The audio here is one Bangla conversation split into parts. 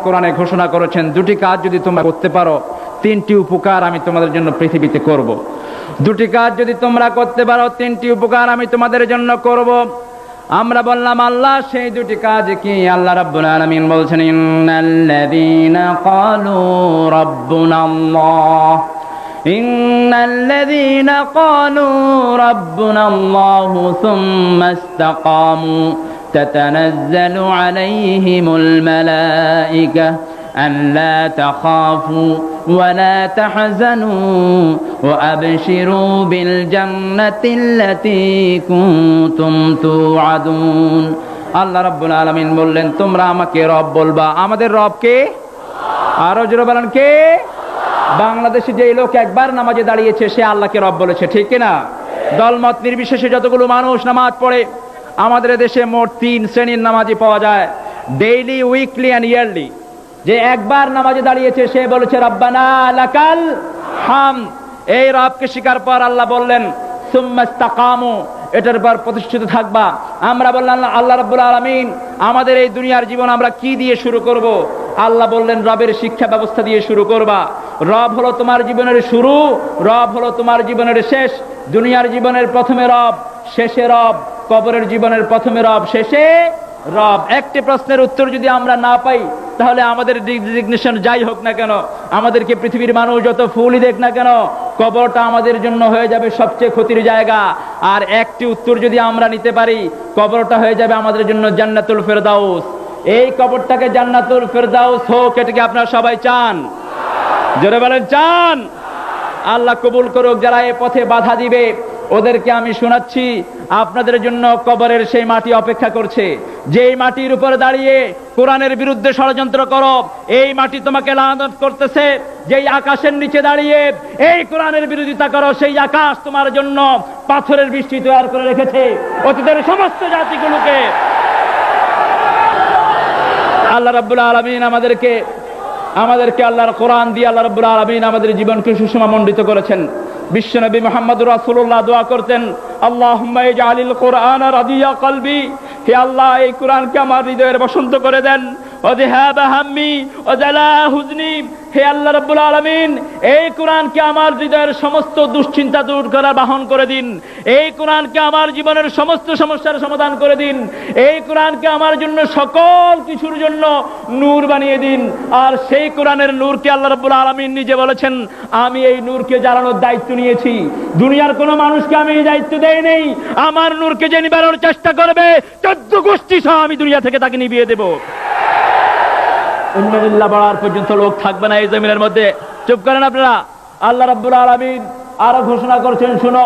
কোরআনে ঘোষণা করেছেন দুটি কাজ যদি তোমরা করতে পারো তিনটি উপকার আমি তোমাদের জন্য পৃথিবীতে করব। দুটি কাজ যদি তোমরা করতে পারো তিনটি উপকার আমি তোমাদের জন্য করব। আমরা বললাম আল্লাহ সেই দুটি কাজ কি আল্লাহ রাব্বুল আলামিন বলছেন ইন্নাল্লাযীনা ক্বালু রাব্বুনাল্লাহ إن الذين قالوا ربنا الله ثم استقاموا تتنزل عليهم الملائكة ألا تخافوا ولا تحزنوا وأبشروا بالجنة التي كنتم توعدون আল্লাহ রাব্বুল আলামিন বললেন তোমরা আমাকে রব বলবা আমাদের রব কে আরো জোরে বলেন কে বাংলাদেশে যে লোক একবার নামাজে দাঁড়িয়েছে সে আল্লাহকে রব বলেছে ঠিক না দলমত নির্বিশেষে যতগুলো মানুষ নামাজ পড়ে আমাদের দেশে মোট তিন শ্রেণির নামাজি পাওয়া যায়। ডেইলি উইকলি অ্যান্ড ইয়ারলি যে একবার নামাজে দাঁড়িয়েছে, সে বলেছে, রব্বানা লাকাল হাম। এই রবকে স্বীকার পর আল্লাহ বললেন সুম্মাস্তাকামু এটার পর প্রতিষ্ঠিত থাকবা। আমরা বললাম, আল্লাহ রাব্বুল আলামিন, আমাদের এই দুনিয়ার জীবন আমরা কি দিয়ে শুরু করব? আল্লাহ বললেন, রবের শিক্ষা ব্যবস্থা দিয়ে শুরু করবা। রব হলো তোমার জীবনের শুরু, রব হলো তোমার জীবনের শেষ। দুনিয়ার জীবনের প্রথমে রব, শেষে রব। কবরের জীবনের প্রথমে রব শেষে রব। একটি প্রশ্নের উত্তর যদি আমরা না পাই, তাহলে আমাদের ডিজিগনেশন যাই হোক না কেন আমাদেরকে পৃথিবীর মানুষ যত ফুলই দেখ না কেন, কবরটা আমাদের জন্য হয়ে যাবে সবচেয়ে ক্ষতির জায়গা। আর একটি উত্তর যদি আমরা নিতে পারি, কবরটা হয়ে যাবে আমাদের জন্য জান্নাতুল ফেরদাউস। এই কবরটাকে জান্নাতুল ফেরদাউস হোক এটাকে আপনারা সবাই চান? জোরে বলেন, চান। আল্লাহ কবুল করুক, যারা এ পথে বাধা দিবে ওদেরকে আমি শোনাচ্ছি, আপনাদের জন্য কবরের সেই মাটি অপেক্ষা করছে। যেই মাটির উপরে দাঁড়িয়ে কোরআনের বিরুদ্ধে ষড়যন্ত্র করো, এই মাটি তোমাকে লানত করতেছে। যেই আকাশের নিচে দাঁড়িয়ে এই কোরআনের বিরোধিতা করো, সেই আকাশ তোমার জন্য পাথরের বৃষ্টি তৈরি করে রেখেছে। অতীতের সমস্ত জাতিগুলোকে। আল্লাহ রাব্বুল আলমিন আমাদেরকে আমাদেরকে আল্লাহর কোরআন দিয়ে আল্লাহ রাব্বুল আলমিন আমাদের জীবনকে সুষমা মণ্ডিত করেছেন। বিশ্বনবী মোহাম্মদ রাসুল্লাহ দোয়া করতেন, আল্লাহুম্মা ইজআলিল কোরআন রাদিয়া আল্লাহ, এই কোরআনকে আমার হৃদয়ের বসন্ত করে দেন। ওয়াযহাবা হাম্মি ওয়াজালা হুজনি হে আল্লাহ রাব্বুল আলামিন, এই কোরআনকে আমার হৃদয়ের সমস্ত দুশ্চিন্তা দূর করার বাহন করে দিন। এই কোরআনকে আমার জীবনের সমস্ত সমস্যার সমাধান করে দিন। এই কোরআনকে আমার জন্য সকল কিছুর জন্য নূর বানিয়ে দিন। আর সেই কোরআনের নূরকে আল্লাহ রাব্বুল আলামিন নিজে বলেছেন, আমি এই নূরকে জ্বালানোর দায়িত্ব নিয়েছি। দুনিয়ার কোনো মানুষকে আমি এই দায়িত্ব দেই নেই। আমার নূরকে যে নিবারণের চেষ্টা করবে, চোদ্দ গোষ্ঠী সহ আমি দুনিয়া থেকে তাকে নিবিয়ে দেবো। বাড়ার পর্যন্ত লোক থাকবে না এই জমিনের মধ্যে। চুপ করেন আপনারা। আল্লাহ রাব্বুল আলামিন আরও ঘোষণা করছেন, শুনো,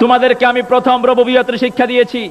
তোমাদেরকে আমি প্রথম রববিয়তের শিক্ষা দিয়েছি।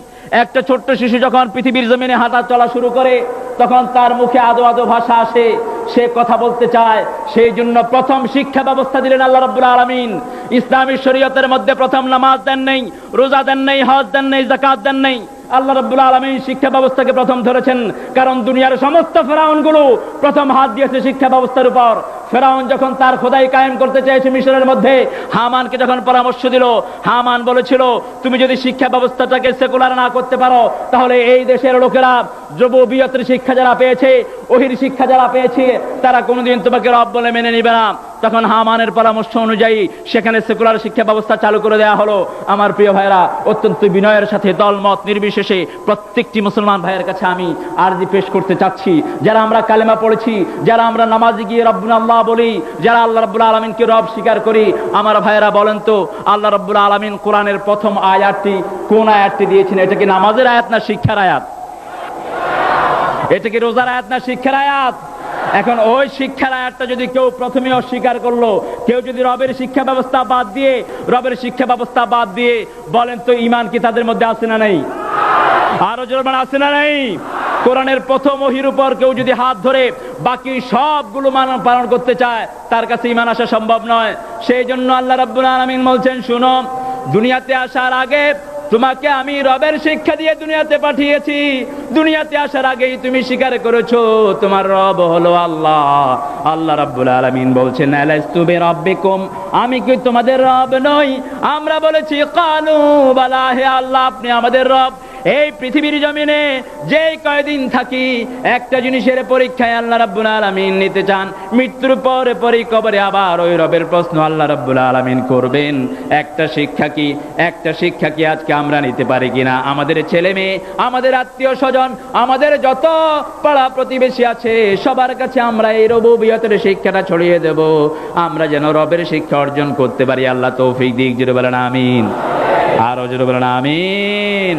একটা ছোট্ট শিশু যখন পৃথিবীর জমিনে হাঁটা চলা শুরু করে, তখন তার মুখে আদো আদো ভাষা আসে, সে কথা বলতে চায়। সেই জন্য প্রথম শিক্ষা ব্যবস্থা দিলেন আল্লাহ রাব্বুল আলামিন। ইসলামী শরীয়তের মধ্যে প্রথম নামাজ দেন নেই, রোজা দেন নেই, হজ দেন নেই জাকাত দেন নেই। আল্লাহ রাব্বুল আলমী শিক্ষা ব্যবস্থাকে প্রথম ধরেছেন। কারণ দুনিয়ার সমস্ত ফেরাউনগুলো প্রথম হাত দিয়েছে শিক্ষা ব্যবস্থার উপর। ফেরাউন যখন তার খোদাই কায়েম করতে চেয়েছে মিশরের মধ্যে, হামানকে যখন পরামর্শ দিল, হামান বলেছিল, তুমি যদি শিক্ষা ব্যবস্থাটাকে সেকুলার না করতে পারো, তাহলে এই দেশের লোকেরা যুববিয়তের শিক্ষা যারা পেয়েছে ওহির শিক্ষা যারা পেয়েছে, তারা কোনোদিন তোমাকে রব বলে মেনে নিবে না। তখন হামানের পরামর্শ অনুযায়ী সেখানে সেকুলার শিক্ষা ব্যবস্থা চালু করে দেওয়া হলো। আমার প্রিয় ভাইরা অত্যন্ত বিনয়ের সাথে দলমত নির্বিশেষে প্রত্যেকটি মুসলমান ভাইয়ের কাছে আমি আরজি পেশ করতে চাচ্ছি। যারা আমরা কালেমা পড়েছি, যারা আমরা নামাজে গিয়ে রব্বুল আল্লাহ বলি, যারা আল্লাহ রব্বুল আলমিনকে রব স্বীকার করি, আমার ভাইয়েরা বলেন তো, আল্লাহ রব্বুল আলমিন কোরআনের প্রথম আয়াতটি কোন আয়াতটি দিয়েছেন? এটা কি নামাজের আয়াত না শিক্ষার আয়াত? এটা কি রোজার আয়াত না শিক্ষার আয়াত? এখন ওই শিক্ষার আয়াতটা যদি কেউ প্রথমে অস্বীকার করল, কেউ যদি রবের শিক্ষা ব্যবস্থা বাদ দিয়ে, রবের শিক্ষা ব্যবস্থা বাদ দিয়ে বলেন তো ইমান কি তাদের মধ্যে আছে না নেই? আরও জোরমান আছে না নেই? কোরআনের প্রথম ওহির উপর কেউ যদি হাত ধরে বাকি সবগুলো মানব পালন করতে চায়, তার কাছে ইমান আসা সম্ভব নয়। সেই জন্য আল্লাহ রাব্বুল আলামিন বলছেন, শুনো, দুনিয়াতে আসার আগে তোমাকে আমি রবের শিক্ষা দিয়ে দুনিয়াতে পাঠিয়েছি। দুনিয়াতে আসার আগেই তুমি স্বীকার করেছ, তোমার রব হলো আল্লাহ। আল্লাহ রাব্বুল আলামিন বলছেন, আলাস্তু বিরাব্বিকুম? আমি কি তোমাদের রব নই? আমরা বলেছি কানু বালা হে আল্লাহ, আপনি আমাদের রব। এই পৃথিবীর জমিনে যে কয়দিন থাকি, একটা জিনিসের পরীক্ষায় আল্লাহ রাব্বুল আলামিন নিতে চান। মৃত্যুর পরে পরে কবরে আবার ওই রবের প্রশ্ন আল্লাহ রাব্বুল আলামিন করবেন। একটা শিক্ষা কি? একটা শিক্ষা কি আজকে আমরা নিতে পারি কিনা? আমাদের ছেলে মেয়ে, আমাদের আত্মীয় স্বজন, আমাদের যত পাড়া প্রতিবেশী আছে, সবার কাছে আমরা এই রবুবিয়তের শিক্ষাটা ছড়িয়ে দেব। আমরা যেন রবের শিক্ষা অর্জন করতে পারি। আল্লাহ তৌফিক দিক জুড়ে বলেন আমিন। আরও জুড়ে বলেন আমিন।